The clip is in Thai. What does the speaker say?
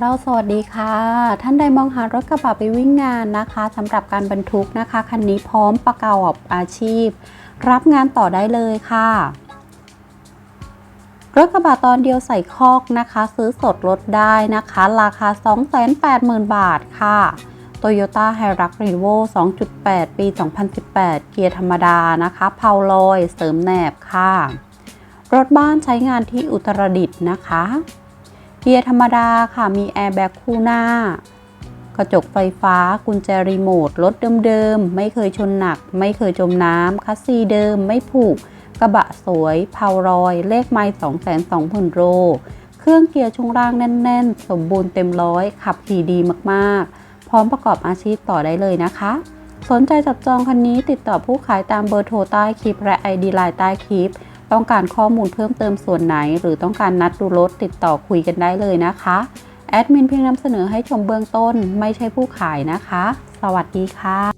เราสวัสดีค่ะ ท่านใดมองหารถกระบะไปวิ่งงานนะคะสำหรับการบรรทุกนะคะ คันนี้พร้อมประกอบอาชีพ รับงานต่อได้เลยค่ะ รถกระบะตอนเดียวใส่คอกนะคะ ซื้อสดลดได้นะคะ ราคา 280,000 บาทค่ะ Toyota h i r u x r e v o 2.8 ปี 2018 เกียร์ธรรมดานะคะเพาลอย เสริมแหนบค่ะ รถบ้านใช้งานที่อุตรดิตถ์นะคะ เกียร์ธรรมดาค่ะมีแอร์แบ็กคู่หน้า กระจกไฟฟ้ากุญแจรีโมทรถเดิมๆ ไม่เคยชนหนัก ไม่เคยจมน้ำคัสซีเดิม ไม่ผูก กระบะสวยเพารอย เลขไมล์2 2 0 0 0 0 โลเครื่องเกียร์ช่วงล่างแน่น ๆ สมบูรณ์เต็มร้อย ขับขี่ดีมากๆ พร้อมประกอบอาชีพต่อได้เลยนะคะ สนใจจับจองคันนี้ติดต่อผู้ขายตามเบอร์โทรใต้คลิปและ ID ไลน์ใต้คลิป ต้องการข้อมูลเพิ่มเติมส่วนไหน หรือต้องการนัดดูรถติดต่อคุยกันได้เลยนะคะ แอดมินเพียงนำเสนอให้ชมเบื้องต้น ไม่ใช่ผู้ขายนะคะ สวัสดีค่ะ